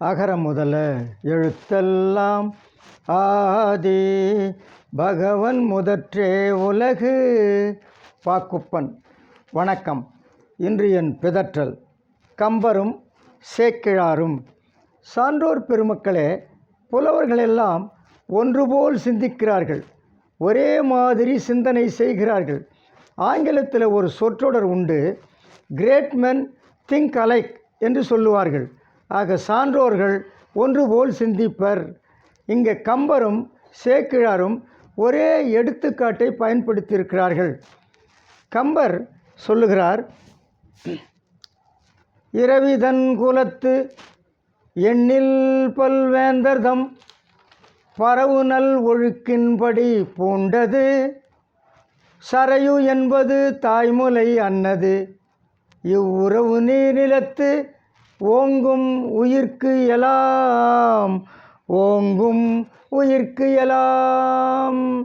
அகர முதல எழுத்தெல்லாம் ஆதி. பகவன் முதற்றே உலகு. பாக்குப்பன் வணக்கம். இன்று என் பிதற்றல். கம்பரும் சேக்கிழாரும். சான்றோர் பெருமக்களே புலவர்களெல்லாம் ஒன்றுபோல் சிந்திக்கிறார்கள். ஒரே மாதிரி சிந்தனை செய்கிறார்கள். ஆங்கிலத்தில் ஒரு சொற்றொடர் உண்டு கிரேட் மென் திங்க் அலைக் என்று சொல்லுவார்கள். ஆக சான்றோர்கள் ஒன்றுபோல் சிந்திப்பர். இங்கே கம்பரும் சேக்கிழாரும் ஒரே எடுத்துக்காட்டை பயன்படுத்தியிருக்கிறார்கள். கம்பர் சொல்லுகிறார் இரவிதன் குலத்து எண்ணில் பல்வேந்தர்தம் பரவுநல் ஒழுக்கின்படி பூண்டது. சரையு என்பது தாய்முலை அன்னது. இவ்வுறவு நீரிலத்து ஓங்கும் உயிர்க்கு எலாம் ஓங்கும் உயிர்க்கு எலாம்.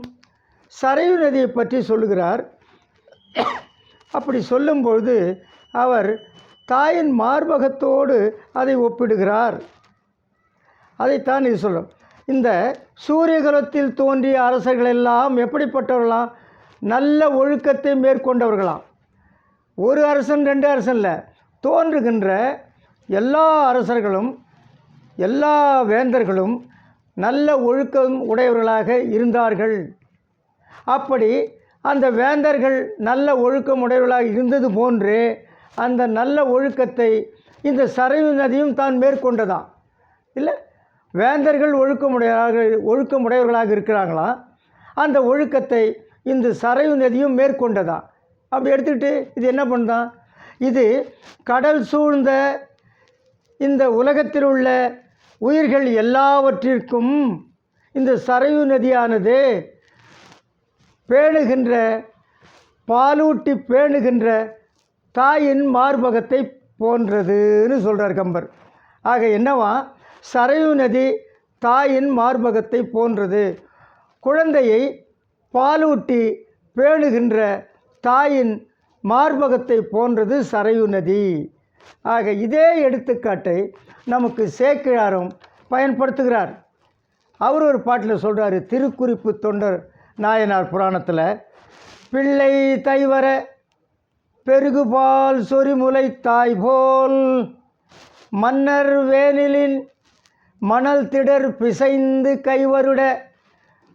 சரையு நதியை பற்றி சொல்லுகிறார். அப்படி சொல்லும்பொழுது அவர் தாயின் மார்பகத்தோடு அதை ஒப்பிடுகிறார். அதைத்தான் இது சொல்லும். இந்த சூரியகுலத்தில் தோன்றிய அரசர்கள் எல்லாம் எப்படிப்பட்டவர்களாம்? நல்ல ஒழுக்கத்தை மேற்கொண்டவர்களாம். ஒரு அரசன் ரெண்டு அரசன் இல்லை. தோன்றுகின்ற எல்லா அரசர்களும் எல்லா வேந்தர்களும் நல்ல ஒழுக்கம் உடையவர்களாக இருந்தார்கள். அப்படி அந்த வேந்தர்கள் நல்ல ஒழுக்கம் உடையவர்களாக இருந்தது போன்று அந்த நல்ல ஒழுக்கத்தை இந்த சரையு நதியும் தான் மேற்கொண்டதான் இல்லை வேந்தர்கள் ஒழுக்கமுடையவராக ஒழுக்கமுடையவர்களாக இருக்கிறாங்களாம் அந்த ஒழுக்கத்தை இந்த சரையு நதியும் மேற்கொண்டதான் அப்படி எடுத்துக்கிட்டு இது என்ன பண்ணுதான் இது கடல் சூழ்ந்த இந்த உலகத்தில் உள்ள உயிர்கள் எல்லாவற்றிற்கும் இந்த சரையு நதியானது பேணுகின்ற பாலூட்டி பேணுகின்ற தாயின் மார்பகத்தை போன்றதுன்னு சொல்கிறார் கம்பர். ஆக என்னவா? சரையு நதி தாயின் மார்பகத்தை போன்றது. குழந்தையை பாலூட்டி பேணுகின்ற தாயின் மார்பகத்தை போன்றது சரையு நதி. ஆக இதே எடுத்துக்காட்டை நமக்கு சேக்கிழாரும் பயன்படுத்துகிறார். அவர் ஒரு பாட்டில் சொல்கிறாரு திருக்குறிப்பு தொண்டர் நாயனார் புராணத்தில் பிள்ளை தைவர பெருகுபால் சொரிமுலை தாய் போல் மன்னர் வேனிலின் மணல் திடர் பிசைந்து கைவருட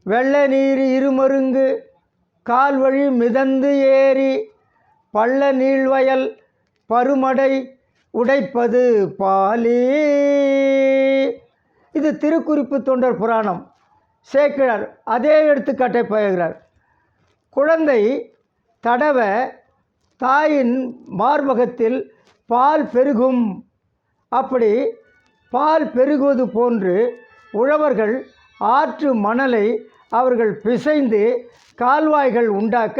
வெள்ள நீர் இருமருங்கு கால்வழி மிதந்து ஏறி பள்ள நீள்வயல் பருமடை உடைப்பது பாலி. இது திருக்குறிப்பு தொண்டர் புராணம். சேக்கிழார் அதே எடுத்துக்காட்டை பழகிறார் குழந்தை தடவ தாயின் மார்பகத்தில் பால் பெருகும். அப்படி பால் பெருகுவது போன்று உழவர்கள் ஆற்று மணலை அவர்கள் பிசைந்து கால்வாய்கள் உண்டாக்க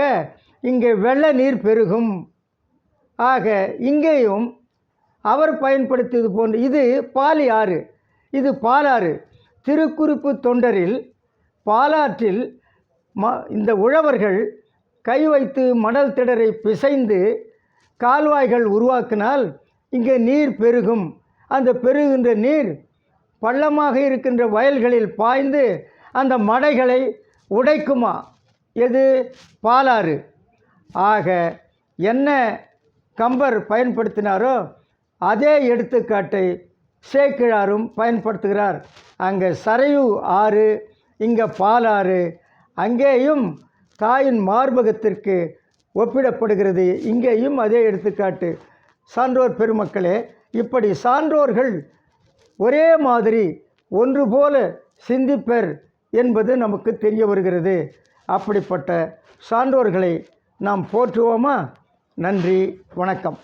இங்கே வெள்ள நீர் பெருகும். ஆக இங்கேயும் அவர் பயன்படுத்தியது போன்று இது பாலி ஆறு இது பாலாறு. திருக்குறிப்பு தொண்டரில் பாலாற்றில் ம இந்த உழவர்கள் கை வைத்து மணல் திடரை பிசைந்து கால்வாய்கள் உருவாக்கினால் இங்கே நீர் பெருகும். அந்த பெருகின்ற நீர் பள்ளமாக இருக்கின்ற வயல்களில் பாய்ந்து அந்த மடைகளை உடைக்குமா? எது? பாலாறு. ஆக என்ன கம்பர் பயன்படுத்தினாரோ அதே எடுத்துக்காட்டை சேக்கிழாரும் பயன்படுத்துகிறார். அங்கே சரையு ஆறு இங்கே பாலாறு அங்கேயும் தாயின் மார்பகத்திற்கு ஒப்பிடப்படுகிறது. இங்கேயும் அதே எடுத்துக்காட்டு. சான்றோர் பெருமக்களே இப்படி சான்றோர்கள் ஒரே மாதிரி ஒன்று போல சிந்திப்பர் என்பது நமக்கு தெரிய வருகிறது. அப்படிப்பட்ட சான்றோர்களை நாம் போற்றுவோமா? நன்றி வணக்கம்.